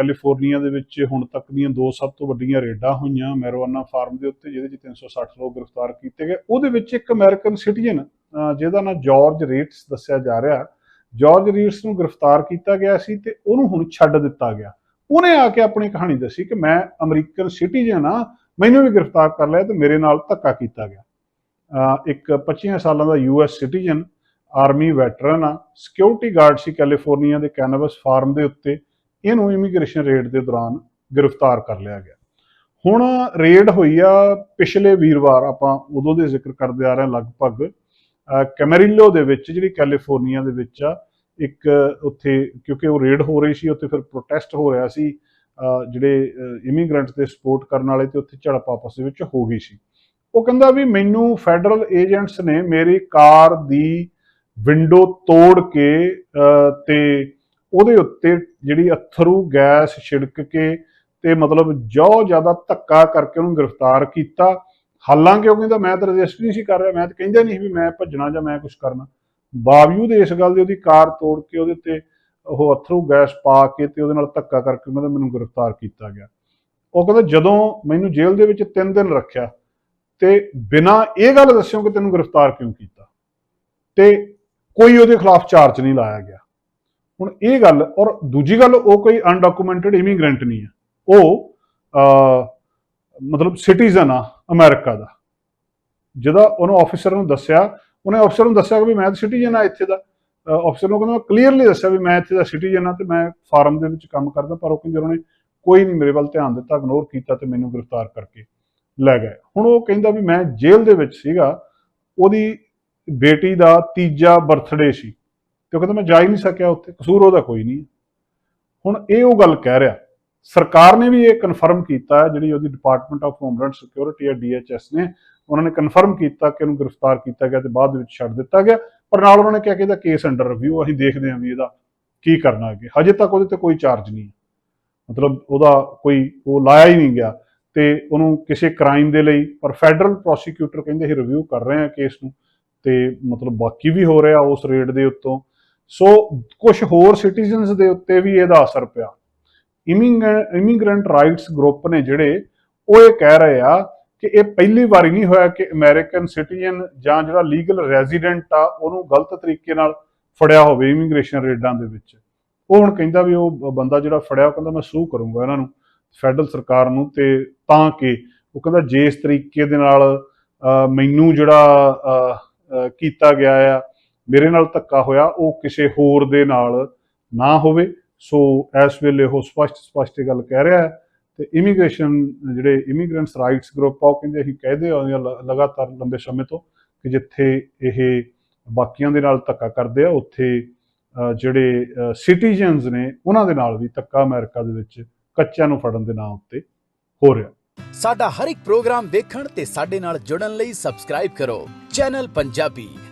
California ਦੇ ਵਿੱਚ ਹੁਣ ਤੱਕ ਦੀਆਂ ਦੋ ਸਭ ਤੋਂ ਵੱਡੀਆਂ ਰੇਡਾਂ ਹੋਈਆਂ ਮੈਰੋਵਾਨਾ ਫਾਰਮ ਦੇ ਉੱਤੇ, ਜਿਹਦੇ 'ਚ 360 ਲੋਕ ਗ੍ਰਿਫਤਾਰ ਕੀਤੇ ਗਏ। ਉਹਦੇ ਵਿੱਚ ਇੱਕ ਅਮਰੀਕਨ ਸਿਟੀਜ਼ਨ ਜਿਹਦਾ ਨਾਮ ਜਾਰਜ ਰੀਟਸ ਦੱਸਿਆ ਜਾ ਰਿਹਾ। ਜਾਰਜ ਰੀਟਸ ਨੂੰ ਗ੍ਰਿਫਤਾਰ ਕੀਤਾ ਗਿਆ ਸੀ ਤੇ ਉਹਨੂੰ ਹੁਣ ਛੱਡ ਦਿੱਤਾ ਗਿਆ। ਉਹਨੇ ਆ ਕੇ ਆਪਣੀ ਕਹਾਣੀ ਦੱਸੀ ਕਿ ਮੈਂ ਅਮਰੀਕਨ ਸਿਟੀਜ਼ਨ ਆ ਮੈਨੂੰ ਵੀ ਗ੍ਰਿਫਤਾਰ ਕਰ ਲਿਆ ਤੇ ਮੇਰੇ ਨਾਲ ਧੱਕਾ ਕੀਤਾ ਗਿਆ। ਇੱਕ 25 ਸਾਲਾਂ ਦਾ ਯੂਐਸ ਸਿਟੀਜ਼ਨ, ਆਰਮੀ ਵੈਟਰਨ ਆ, ਸਿਕਿਉਰਿਟੀ ਗਾਰਡ ਸੀ ਕੈਲੀਫੋਰਨੀਆ ਦੇ ਕੈਨਵਸ ਫਾਰਮ ਦੇ ਉੱਤੇ। ਇਹਨੂੰ ਇਮੀਗ੍ਰੇਸ਼ਨ ਰੇਡ ਦੇ ਦੌਰਾਨ ਗ੍ਰਿਫਤਾਰ ਕਰ ਲਿਆ ਗਿਆ। ਹੁਣ ਰੇਡ ਹੋਈ ਆ, ਪਿਛਲੇ ਵੀਰਵਾਰ ਆਪਾਂ ਉਦੋਂ ਦੇ ਜ਼ਿਕਰ ਕਰਦੇ ਆ ਰਹੇ ਹਾਂ ਲਗਭਗ, ਅਹ ਕੈਮਰਿਲੋ ਦੇ ਵਿੱਚ, ਜਿਹੜੀ ਕੈਲੀਫੋਰਨੀਆ ਦੇ ਵਿੱਚ ਆ, ਇੱਕ ਉੱਥੇ ਕਿਉਂਕਿ ਉਹ ਰੇਡ ਹੋ ਰਹੀ ਸੀ, ਉੱਥੇ ਫਿਰ ਪ੍ਰੋਟੈਸਟ ਹੋ ਰਿਹਾ ਸੀ ਜਿਹੜੇ ਇਮੀਗ੍ਰੈਂਟਸ ਦੇ ਸਪੋਰਟ ਕਰਨ ਵਾਲੇ ਤੇ ਉੱਥੇ ਝੜਪ ਆਪਸ ਦੇ ਵਿੱਚ ਹੋ ਗਈ ਸੀ। ਉਹ ਕਹਿੰਦਾ ਵੀ ਮੈਨੂੰ ਫੈਡਰਲ ਏਜੰਟਸ ਨੇ ਮੇਰੀ ਕਾਰ ਦੀ ਵਿੰਡੋ ਤੋੜ ਕੇ ਤੇ ਉਹਦੇ ਉੱਤੇ ਜਿਹੜੀ ਅਥਰੂ, ਗੈਸ ਛਿੜਕ ਕੇ ਤੇ ਮਤਲਬ ਜੋ ਜ਼ਿਆਦਾ ਧੱਕਾ ਕਰਕੇ ਉਹਨੂੰ ਗ੍ਰਿਫਤਾਰ ਕੀਤਾ। ਹਾਲਾਂਕਿ ਉਹ ਕਹਿੰਦਾ, ਮੈਂ ਤਾਂ ਰਜਿਸਟਰ ਨਹੀਂ ਸੀ ਕਰ ਰਿਹਾ, ਮੈਂ ਤਾਂ ਕਹਿੰਦਾ ਨਹੀਂ ਸੀ ਵੀ ਮੈਂ ਭੱਜਣਾ ਜਾਂ ਮੈਂ ਕੁਝ ਕਰਨਾ। ਬਾਵਜੂਦ ਇਸ ਗੱਲ ਦੀ ਉਹਦੀ ਕਾਰ ਤੋੜ ਕੇ ਉਹਦੇ ਉੱਤੇ ਉਹ ਅਥਰੂ, ਗੈਸ ਪਾ ਕੇ ਤੇ ਉਹਦੇ ਨਾਲ ਧੱਕਾ ਕਰਕੇ ਉਹਨਾਂ ਦਾ ਮੈਨੂੰ ਗ੍ਰਿਫਤਾਰ ਕੀਤਾ ਗਿਆ। ਉਹ ਕਹਿੰਦਾ, ਜਦੋਂ ਮੈਨੂੰ ਜੇਲ੍ਹ ਦੇ ਵਿੱਚ 3 ਦਿਨ ਰੱਖਿਆ ਤੇ ਬਿਨਾਂ ਇਹ ਗੱਲ ਦੱਸਿਓ ਕਿ ਤੈਨੂੰ ਗ੍ਰਿਫਤਾਰ ਕਿਉਂ ਕੀਤਾ ਤੇ ਕੋਈ ਉਹਦੇ ਖਿਲਾਫ ਚਾਰਜ ਨਹੀਂ ਲਾਇਆ ਗਿਆ। ਹੁਣ ਇਹ ਗੱਲ ਔਰ ਦੂਜੀ ਗੱਲ ਉਹ ਕੋਈ ਅਨਡਾਕੂਮੈਂਟਡ ਇਮੀਗ੍ਰੈਂਟ ਨਹੀਂ ਹੈ। ਉਹ ਮਤਲਬ ਸਿਟੀਜ਼ਨ ਆ ਅਮਰੀਕਾ ਦਾ। ਜਿਹਦਾ ਉਹਨੂੰ ਆਫੀਸਰ ਨੂੰ ਦੱਸਿਆ, ਉਹਨੇ ਆਫੀਸਰ ਨੂੰ ਦੱਸਿਆ ਕਿ ਵੀ ਮੈਂ ਤਾਂ ਸਿਟੀਜ਼ਨ ਆ ਇੱਥੇ ਦਾ। ਆਫੀਸਰ ਨੂੰ ਕਹਿੰਦਾ ਕਲੀਅਰਲੀ ਦੱਸਿਆ ਵੀ ਮੈਂ ਇੱਥੇ ਦਾ ਸਿਟੀਜ਼ਨ ਆ ਤੇ ਮੈਂ ਫਾਰਮ ਦੇ ਵਿੱਚ ਕੰਮ ਕਰਦਾ, ਪਰ ਉਹ ਕਹਿੰਦੇ ਉਹਨੇ ਕੋਈ ਨਹੀਂ ਮੇਰੇ ਵੱਲ ਧਿਆਨ ਦਿੱਤਾ ਇਗਨੋਰ ਕੀਤਾ ਤੇ ਮੈਨੂੰ ਗ੍ਰਿਫਤਾਰ ਕਰਕੇ ਲੈ ਗਏ। ਹੁਣ ਉਹ ਕਹਿੰਦਾ ਵੀ ਮੈਂ ਜੇਲ੍ਹ ਦੇ ਵਿੱਚ ਸੀਗਾ, ਉਹਦੀ ਬੇਟੀ ਦਾ ਤੀਜਾ ਬਰਥਡੇ ਸੀ। ਤੇ ਉਹ ਕਹਿੰਦਾ ਮੈਂ ਜਾ ਹੀ ਨਹੀਂ ਸਕਿਆ ਉੱਥੇ, ਕਸੂਰ ਉਹਦਾ ਕੋਈ ਨਹੀਂ ਹੁਣ ਇਹ ਉਹ ਗੱਲ ਕਹਿ ਰਿਹਾ, ਸਰਕਾਰ ਨੇ ਵੀ ਇਹ ਕਨਫਰਮ ਕੀਤਾ, ਜਿਹੜੀ ਉਹਦੀ ਡਿਪਾਰਟਮੈਂਟ ਆਫ ਹੋਮਲੈਂਡ ਸਿਕਿਉਰਿਟੀ ਹੈ ਡੀਐਚਐਸ ਨੇ, ਉਹਨਾਂ ਨੇ ਕਨਫਰਮ ਕੀਤਾ ਕਿ ਉਹਨੂੰ ਗ੍ਰਿਫਤਾਰ ਕੀਤਾ ਗਿਆ ਤੇ ਬਾਅਦ ਵਿੱਚ ਛੱਡ ਦਿੱਤਾ ਗਿਆ, ਪਰ ਨਾਲ ਉਹਨਾਂ ਨੇ ਕਿਹਾ ਕਿ ਇਹਦਾ ਕੇਸ ਅੰਡਰ ਰਿਵਿਊ ਅਸੀਂ ਦੇਖਦੇ ਹਾਂ ਵੀ ਇਹਦਾ ਕੀ ਕਰਨਾ ਅੱਗੇ। ਹਜੇ ਤੱਕ ਉਹਦੇ ਤੇ ਕੋਈ ਚਾਰਜ ਨਹੀਂ ਹੈ। ਮਤਲਬ ਉਹਦਾ ਕੋਈ, ਉਹ ਲਾਇਆ ਹੀ ਨਹੀਂ ਗਿਆ ਤੇ ਉਹਨੂੰ ਕਿਸੇ ਕ੍ਰਾਈਮ ਦੇ ਲਈ, ਪਰ ਫੈਡਰਲ ਪ੍ਰੋਸੀਕਿਊਟਰ ਕਹਿੰਦੇ ਅਸੀਂ ਰਿਵਿਊ ਕਰ ਰਹੇ ਹਾਂ ਕੇਸ ਨੂੰ ਤੇ ਮਤਲਬ ਬਾਕੀ ਵੀ ਹੋ ਰਿਹਾ ਉਸ ਰੇਡ ਦੇ ਉੱਤੋਂ। ਸੋ ਕੁਝ ਹੋਰ ਸਿਟੀਜ਼ਨਸ ਦੇ ਉੱਤੇ ਵੀ ਇਹਦਾ ਅਸਰ ਪਿਆ। ਇਮੀਗ੍ਰੈਂਟ ਰਾਈਟਸ ਗਰੁੱਪ ਨੇ ਜਿਹੜੇ ਉਹ ਇਹ ਕਹਿ ਰਹੇ ਆ ਕਿ ਇਹ ਪਹਿਲੀ ਵਾਰੀ ਨਹੀਂ ਹੋਇਆ ਕਿ ਅਮਰੀਕਨ ਸਿਟੀਜ਼ਨ ਜਾਂ ਜਿਹੜਾ ਲੀਗਲ ਰੈਜ਼ੀਡੈਂਟ ਆ ਉਹਨੂੰ ਗਲਤ ਤਰੀਕੇ ਨਾਲ ਫੜਿਆ ਹੋਵੇ ਇਮੀਗ੍ਰੇਸ਼ਨ ਰੇਡਾਂ ਦੇ ਵਿੱਚ। ਉਹ ਹੁਣ ਕਹਿੰਦਾ ਵੀ ਉਹ ਬੰਦਾ ਜਿਹੜਾ ਫੜਿਆ ਉਹ ਕਹਿੰਦਾ ਮੈਂ ਸੂ ਕਰੂੰਗਾ ਇਹਨਾਂ ਨੂੰ ਫੈਡਰਲ ਸਰਕਾਰ ਨੂੰ ਤੇ ਤਾਂ ਕਿ ਉਹ ਕਹਿੰਦਾ ਜੇ ਇਸ ਤਰੀਕੇ ਦੇ ਨਾਲ ਅਹ, ਮੈਨੂੰ ਜਿਹੜਾ ਕੀਤਾ ਗਿਆ ਆ ਮੇਰੇ ਨਾਲ ਧੱਕਾ ਹੋਇਆ, ਉਹ ਕਿਸੇ ਹੋਰ ਦੇ ਨਾਲ ਨਾ ਹੋਵੇ। ਸੋ ਇਸ ਵੇਲੇ ਉਹ ਸਪਸ਼ਟ ਸਪਸ਼ਟ ਇਹ ਗੱਲ ਕਹਿ ਰਿਹਾ ਹੈ ਤੇ ਇਮੀਗ੍ਰੇਸ਼ਨ ਜਿਹੜੇ ਇਮੀਗ੍ਰੈਂਟਸ ਰਾਈਟਸ ਗਰੁੱਪ ਆ, ਉਹ ਕਹਿੰਦੇ ਅਸੀਂ ਕਹਿਦੇ ਆਉਂਦੇ ਲਗਾਤਾਰ ਲੰਬੇ ਸਮੇਂ ਤੋਂ ਕਿ ਜਿੱਥੇ ਇਹ ਬਾਕੀਆਂ ਦੇ ਨਾਲ ਧੱਕਾ ਕਰਦੇ ਆ, ਉੱਥੇ ਜਿਹੜੇ ਸਿਟੀਜ਼ਨਸ ਨੇ, ਉਹਨਾਂ ਦੇ ਨਾਲ ਵੀ ਧੱਕਾ ਅਮਰੀਕਾ ਦੇ ਵਿੱਚ ਕੱਚਿਆਂ ਨੂੰ ਫੜਨ ਦੇ ਨਾਂ ਉੱਤੇ ਹੋ ਰਿਹਾ। ਸਾਡਾ ਹਰ ਇੱਕ ਪ੍ਰੋਗਰਾਮ ਦੇਖਣ ਤੇ ਸਾਡੇ ਨਾਲ ਜੁੜਨ ਲਈ ਸਬਸਕ੍ਰਾਈਬ ਕਰੋ। ਚੈਨਲ ਪੰਜਾਬੀ